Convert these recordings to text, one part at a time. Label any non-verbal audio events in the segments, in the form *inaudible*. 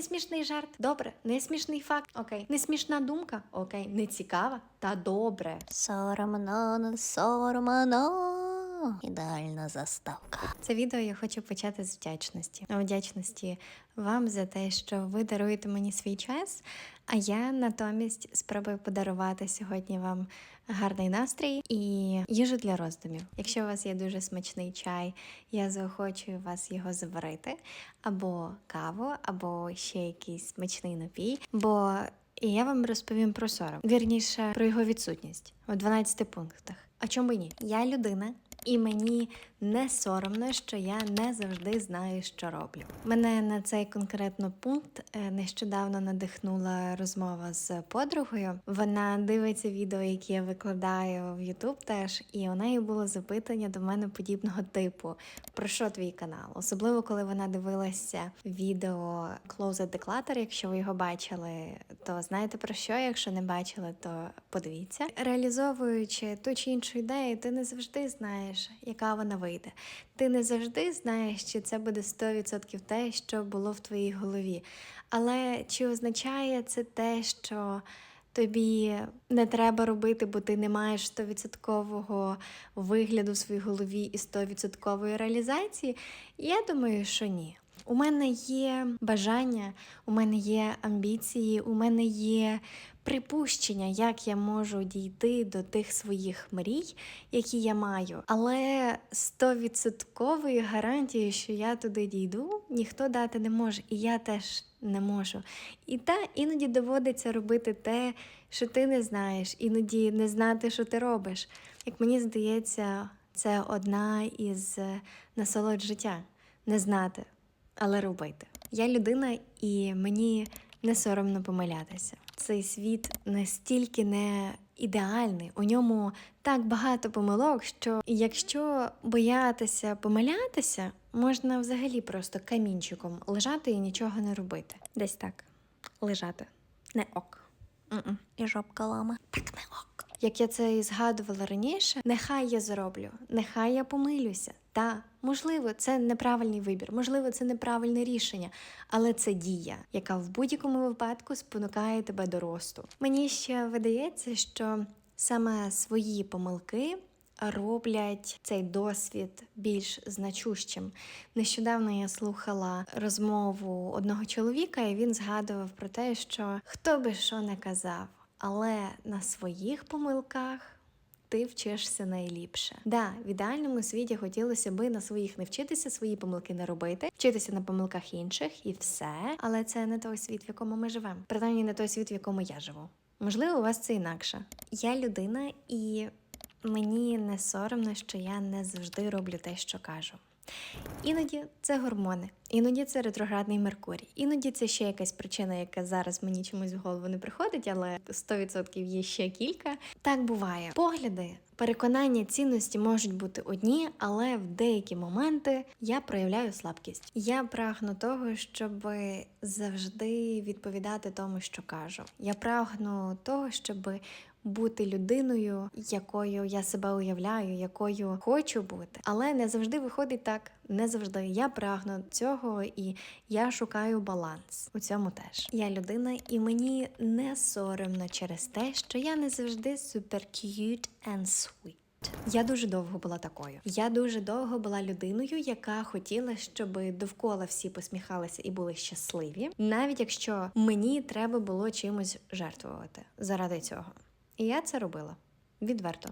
не смішний жарт. Добре, не смішний факт. Окей, не смішна думка. Окей, не цікава. Та добре. Соромно, не соромно. Ідеальна заставка. Це відео я хочу почати з вдячності. Вдячності вам за те, що ви даруєте мені свій час. А я натомість спробую подарувати сьогодні вам гарний настрій і їжу для роздумів. Якщо у вас є дуже смачний чай, я заохочую вас його заварити, або каву, або ще якийсь смачний напій. Бо і я вам розповім про сором. Вірніше про його відсутність у 12 пунктах. А чому ні? Я людина, і мені не соромно, що я не завжди знаю, що роблю. Мене на цей конкретно пункт е, нещодавно надихнула розмова з подругою. Вона дивиться відео, які я викладаю в YouTube теж, і у неї було запитання до мене подібного типу: про що твій канал? Особливо коли вона дивилася відео Closet Declutter, якщо ви його бачили, то знаєте про що? Якщо не бачили, то подивіться. Реалізовуючи ту чи іншу ідею, ти не завжди знаєш, яка вона вийде. Ти не завжди знаєш, чи це буде 100% те, що було в твоїй голові. Але чи означає це те, що тобі не треба робити, бо ти не маєш 100% вигляду в своїй голові і 100% реалізації? Я думаю, що ні. У мене є бажання, у мене є амбіції, у мене є припущення, як я можу дійти до тих своїх мрій, які я маю. Але стовідсоткової гарантії, що я туди дійду, ніхто дати не може, і я теж не можу. І та іноді доводиться робити те, що ти не знаєш, іноді не знати, що ти робиш. Як мені здається, це одна із е, насолод життя не знати, але робити. Я людина, і мені не соромно помилятися. Цей світ настільки не ідеальний, у ньому так багато помилок, що якщо боятися помилятися, можна взагалі просто камінчиком лежати і нічого не робити. Десь так лежати. Не ок. М-м. І жопка лама. Так не ок. Як я це і згадувала раніше, нехай я зроблю, нехай я помилюся. Та, можливо, це неправильний вибір, можливо, це неправильне рішення, але це дія, яка в будь-якому випадку спонукає тебе до росту. Мені ще видається, що саме свої помилки роблять цей досвід більш значущим. Нещодавно я слухала розмову одного чоловіка, і він згадував про те, що хто би що не казав, але на своїх помилках. Ти вчишся найліпше. Да, в ідеальному світі хотілося би на своїх не вчитися, свої помилки не робити, вчитися на помилках інших і все. Але це не той світ, в якому ми живемо. Принаймні не той світ, в якому я живу. Можливо, у вас це інакше. Я людина, і мені не соромно, що я не завжди роблю те, що кажу. Іноді це гормони, іноді це ретроградний Меркурій, іноді це ще якась причина, яка зараз мені чомусь в голову не приходить, але 100% є ще кілька. Так буває. Погляди, переконання, цінності можуть бути одні, але в деякі моменти я проявляю слабкість. Я прагну того, щоб завжди відповідати тому, що кажу. Я прагну того, щоб бути людиною, якою я себе уявляю, якою хочу бути, але не завжди виходить так. Не завжди я прагну цього, і я шукаю баланс. У цьому теж я людина, і мені не соромно через те, що я не завжди супер cute and sweet. Я дуже довго була такою. Я дуже довго була людиною, яка хотіла, щоб довкола всі посміхалися і були щасливі, навіть якщо мені треба було чимось жертвувати заради цього. І я це робила відверто.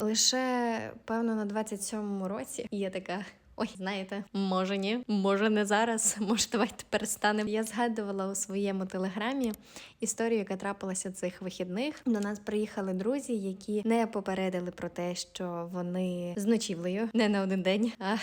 Лише певно на 27-му році я така. Ой, знаєте, може ні, може не зараз, *laughs* може давайте перестанемо. Я згадувала у своєму телеграмі історію, яка трапилася цих вихідних. До нас приїхали друзі, які не попередили про те, що вони з ночівлею не на один день. А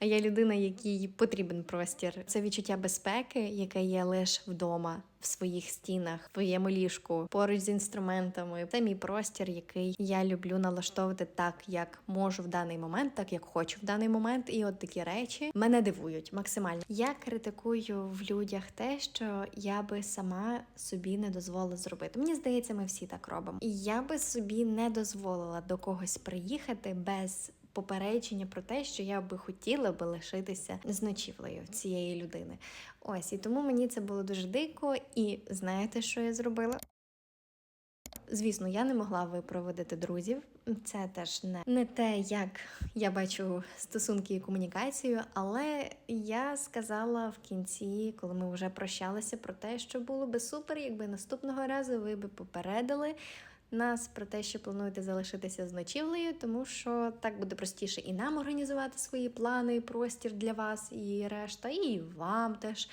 а я людина, якій потрібен простір. Це відчуття безпеки, яке є лише вдома, в своїх стінах, в своєму ліжку, поруч з інструментами. Це мій простір, який я люблю налаштовувати так, як можу в даний момент, так як хочу в даний момент. І от такі речі мене дивують максимально. Я критикую в людях те, що я би сама собі не дозволила зробити. Мені здається, ми всі так робимо. І я би собі не дозволила до когось приїхати без попередження про те, що я би хотіла би лишитися з ночівлею цієї людини. Ось і тому мені це було дуже дико. І знаєте, що я зробила? Звісно, я не могла випроводити друзів. Це теж не, не те, як я бачу стосунки і комунікацію, але я сказала в кінці, коли ми вже прощалися, про те, що було би супер, якби наступного разу ви би попередили нас про те, що плануєте залишитися з ночівлею, тому що так буде простіше і нам організувати свої плани, простір для вас і решта, і вам теж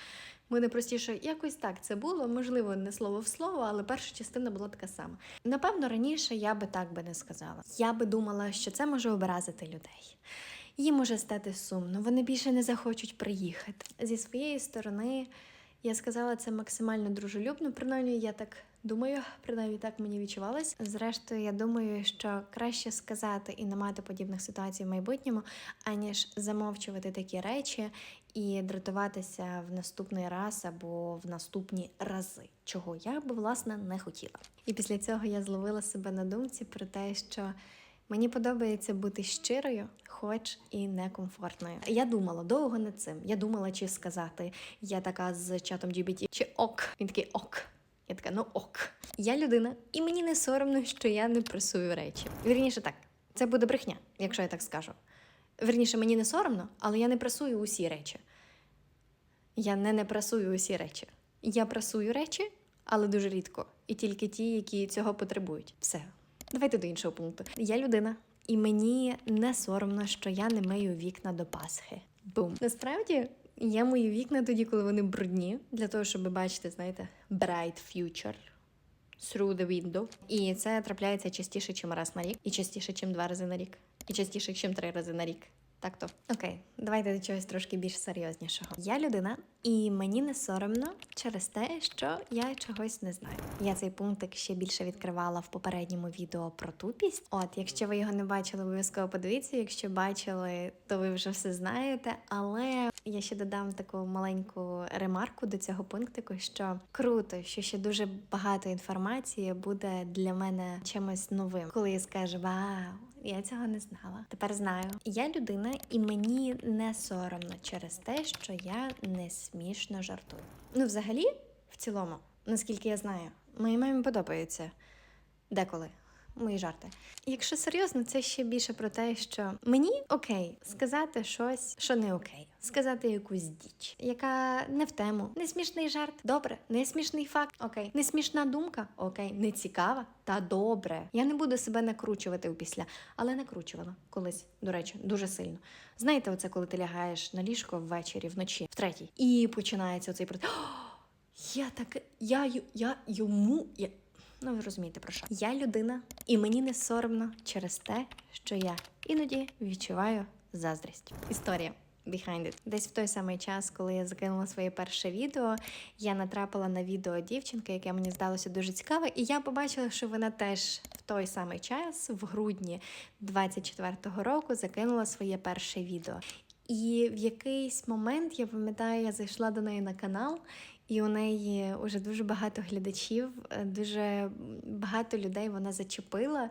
буде простіше. Якось так це було. Можливо, не слово в слово, але перша частина була така сама. Напевно, раніше я би так би не сказала. Я би думала, що це може образити людей. Їм може стати сумно, вони більше не захочуть приїхати. Зі своєї сторони, я сказала це максимально дружелюбно, принаймні я так думаю, принаймні так мені відчувалось. Зрештою, я думаю, що краще сказати і не мати подібних ситуацій в майбутньому, аніж замовчувати такі речі і дратуватися в наступний раз або в наступні рази, чого я би власне не хотіла. І після цього я зловила себе на думці про те, що мені подобається бути щирою, хоч і некомфортною. Я думала довго над цим. Я думала, чи сказати я така з чатом GBT, чи ок. Він такий ок. Я така, ну ок. Я людина, і мені не соромно, що я не пресую речі. Вірніше так, це буде брехня, якщо я так скажу. Вірніше, мені не соромно, але я не пресую усі речі. Я не не пресую усі речі. Я пресую речі, але дуже рідко. І тільки ті, які цього потребують. Все. Давайте до іншого пункту. Я людина, і мені не соромно, що я не мию вікна до Пасхи. Бум. Насправді, я мої вікна тоді, коли вони брудні, для того, щоб бачити, знаєте, bright future through the window. І це трапляється частіше, чим раз на рік, і частіше, чим два рази на рік, і частіше, чим три рази на рік. Так то окей, давайте до чогось трошки більш серйознішого. Я людина, і мені не соромно через те, що я чогось не знаю. Я цей пунктик ще більше відкривала в попередньому відео про тупість. От, якщо ви його не бачили, обов'язково подивіться. Якщо бачили, то ви вже все знаєте. Але я ще додам таку маленьку ремарку до цього пунктику, що круто, що ще дуже багато інформації буде для мене чимось новим, коли я скажу вау. Я цього не знала. Тепер знаю. Я людина, і мені не соромно через те, що я не смішно жартую. Ну, взагалі, в цілому, наскільки я знаю, моїй мамі подобається деколи. Мої жарти. Якщо серйозно, це ще більше про те, що мені окей сказати щось, що не окей, сказати якусь діч, яка не в тему, не смішний жарт, добре, не смішний факт, окей, не смішна думка, окей, не цікава, та добре. Я не буду себе накручувати опісля, але накручувала колись, до речі, дуже сильно. Знаєте, оце коли ти лягаєш на ліжко ввечері, вночі, в третій, і починається оцей процес. *gasps* Я так, я, я йому. Я... Ну, ви розумієте про що. Я людина, і мені не соромно через те, що я іноді відчуваю заздрість. Історія. Behind it. Десь в той самий час, коли я закинула своє перше відео, я натрапила на відео дівчинки, яке мені здалося дуже цікаве, і я побачила, що вона теж в той самий час, в грудні 24-го року, закинула своє перше відео. І в якийсь момент я пам'ятаю, я зайшла до неї на канал, і у неї вже дуже багато глядачів, е, дуже багато людей вона зачепила.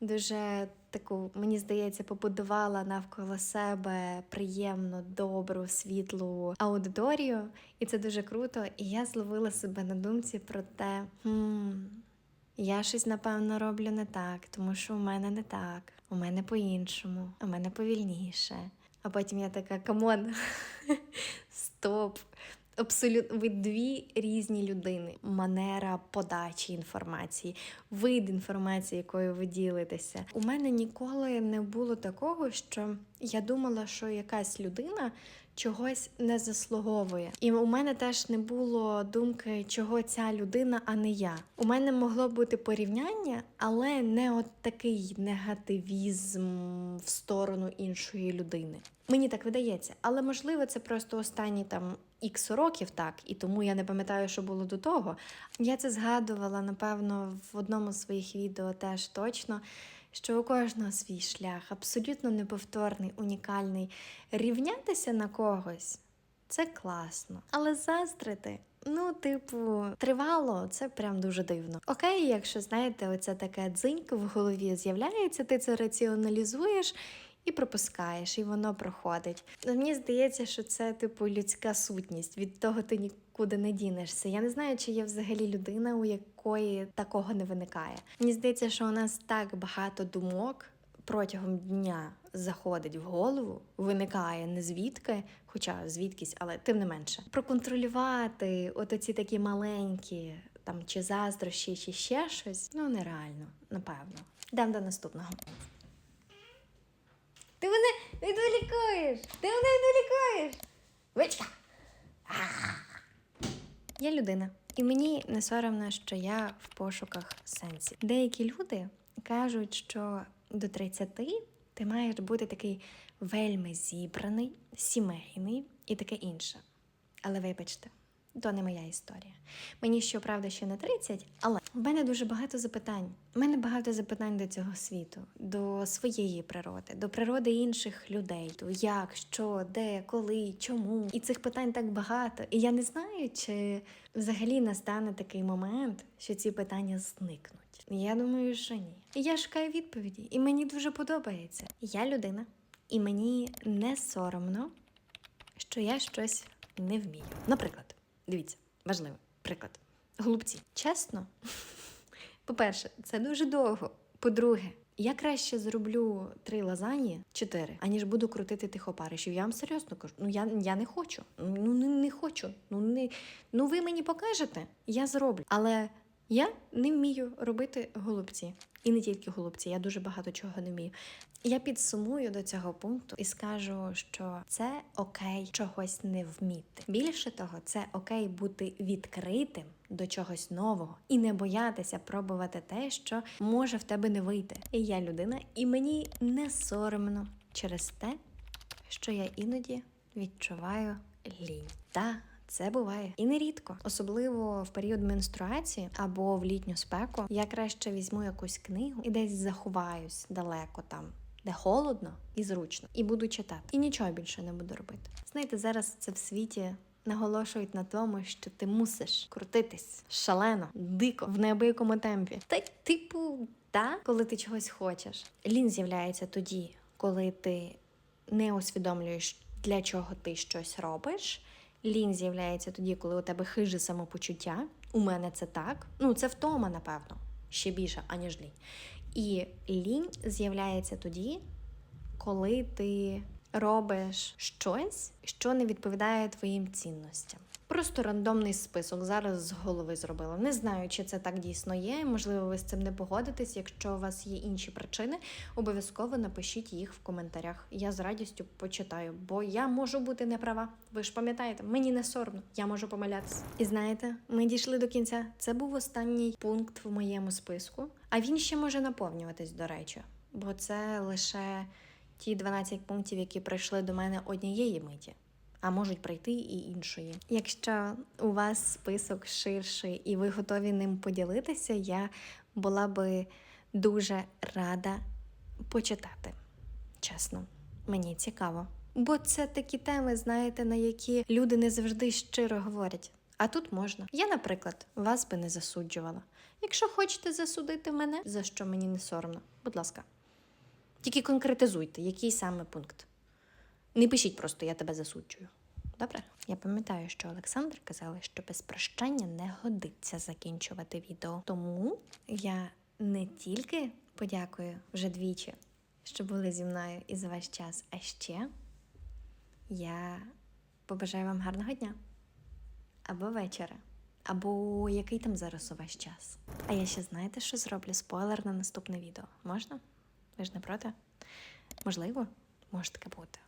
Дуже таку, мені здається, побудувала навколо себе приємну, добру, світлу аудиторію, і це дуже круто. І я зловила себе на думці про те, хм, я щось напевно роблю не так, тому що у мене не так, у мене по-іншому, у мене повільніше. А потім я така камон, *laughs* стоп. Абсолютно ви дві різні людини. Манера подачі інформації, вид інформації, якою ви ділитеся. У мене ніколи не було такого, що я думала, що якась людина чогось не заслуговує. І у мене теж не було думки, чого ця людина, а не я. У мене могло бути порівняння, але не от такий негативізм в сторону іншої людини. Мені так видається, але можливо, це просто останні там ікс років так, і тому я не пам'ятаю, що було до того. Я це згадувала, напевно, в одному з своїх відео теж точно. Що у кожного свій шлях абсолютно неповторний, унікальний. Рівнятися на когось це класно. Але заздрити, ну, типу, тривало, це прям дуже дивно. Окей, якщо знаєте, оце таке дзинька в голові з'являється, ти це раціоналізуєш і пропускаєш, і воно проходить. Ну, Мені здається, що це типу людська сутність. Від того ти нікуди не дінешся. Я не знаю, чи є взагалі людина, у якої такого не виникає. Мені здається, що у нас так багато думок протягом дня заходить в голову, виникає не звідки, хоча звідкись, але тим не менше. Проконтролювати от оці такі маленькі. Там чи заздрощі, чи ще щось, ну нереально, напевно. Йдемо до наступного. Ти мене відволікаєш! Ти мене відволікаєш! Вичка! Я людина, і мені не соромно, що я в пошуках сенсів. Деякі люди кажуть, що до 30 ти маєш бути такий вельми зібраний, сімейний і таке інше. Але вибачте, то не моя історія. Мені щоправда ще не 30, але в мене дуже багато запитань. У мене багато запитань до цього світу, до своєї природи, до природи інших людей. То як, що, де, коли, чому. І цих питань так багато. І я не знаю, чи взагалі настане такий момент, що ці питання зникнуть. Я думаю, що ні. Я шукаю відповіді, і мені дуже подобається. Я людина, і мені не соромно, що я щось не вмію. Наприклад, дивіться, важливий приклад. Голубці. Чесно, по-перше, це дуже довго. По-друге, я краще зроблю три лазані, чотири, аніж буду крутити тих опаришів. Я вам серйозно кажу. Ну я, я не хочу. Ну не, не хочу. Ну не ну ви мені покажете, я зроблю. Але я не вмію робити голубці. І не тільки голубці, я дуже багато чого не вмію. Я підсумую до цього пункту і скажу, що це окей чогось не вміти. Більше того, це окей бути відкритим до чогось нового і не боятися пробувати те, що може в тебе не вийти. І я людина, і мені не соромно через те, що я іноді відчуваю лінь. Та це буває і нерідко, особливо в період менструації або в літню спеку. Я краще візьму якусь книгу і десь заховаюсь далеко там. Де холодно і зручно, і буду читати, і нічого більше не буду робити. Знаєте, зараз це в світі наголошують на тому, що ти мусиш крутитись шалено, дико, в неабиякому темпі. Та й типу, да, коли ти чогось хочеш. Лін з'являється тоді, коли ти не усвідомлюєш, для чого ти щось робиш. Лінь з'являється тоді, коли у тебе хиже самопочуття. У мене це так. Ну, це втома, напевно, ще більше, аніж лінь. І лінь з'являється тоді, коли ти робиш щось, що не відповідає твоїм цінностям. Просто рандомний список зараз з голови зробила. Не знаю, чи це так дійсно є. Можливо, ви з цим не погодитесь. Якщо у вас є інші причини, обов'язково напишіть їх в коментарях. Я з радістю почитаю, бо я можу бути неправа. Ви ж пам'ятаєте, мені не соромно, я можу помилятися. І знаєте, ми дійшли до кінця. Це був останній пункт в моєму списку, а він ще може наповнюватись, до речі, бо це лише ті 12 пунктів, які прийшли до мене однієї миті а можуть прийти і іншої. Якщо у вас список ширший і ви готові ним поділитися, я була би дуже рада почитати. Чесно, мені цікаво. Бо це такі теми, знаєте, на які люди не завжди щиро говорять. А тут можна. Я, наприклад, вас би не засуджувала. Якщо хочете засудити мене, за що мені не соромно, будь ласка. Тільки конкретизуйте, який саме пункт. Не пишіть просто, я тебе засуджую. Добре? Я пам'ятаю, що Олександр казали, що без прощання не годиться закінчувати відео. Тому я не тільки подякую вже двічі, що були зі мною і за ваш час, а ще я побажаю вам гарного дня або вечора, або який там зараз у ваш час. А я ще знаєте, що зроблю спойлер на наступне відео. Можна? Ви ж не проти? Можливо, може таке бути.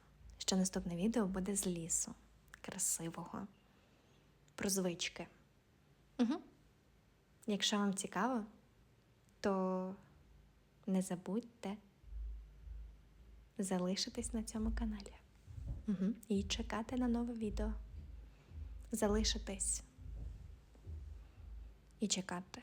Що наступне відео буде з лісу. Красивого. Про звички. Угу. Якщо вам цікаво, то не забудьте залишитись на цьому каналі. Угу. І чекати на нове відео. Залишитись. І чекати.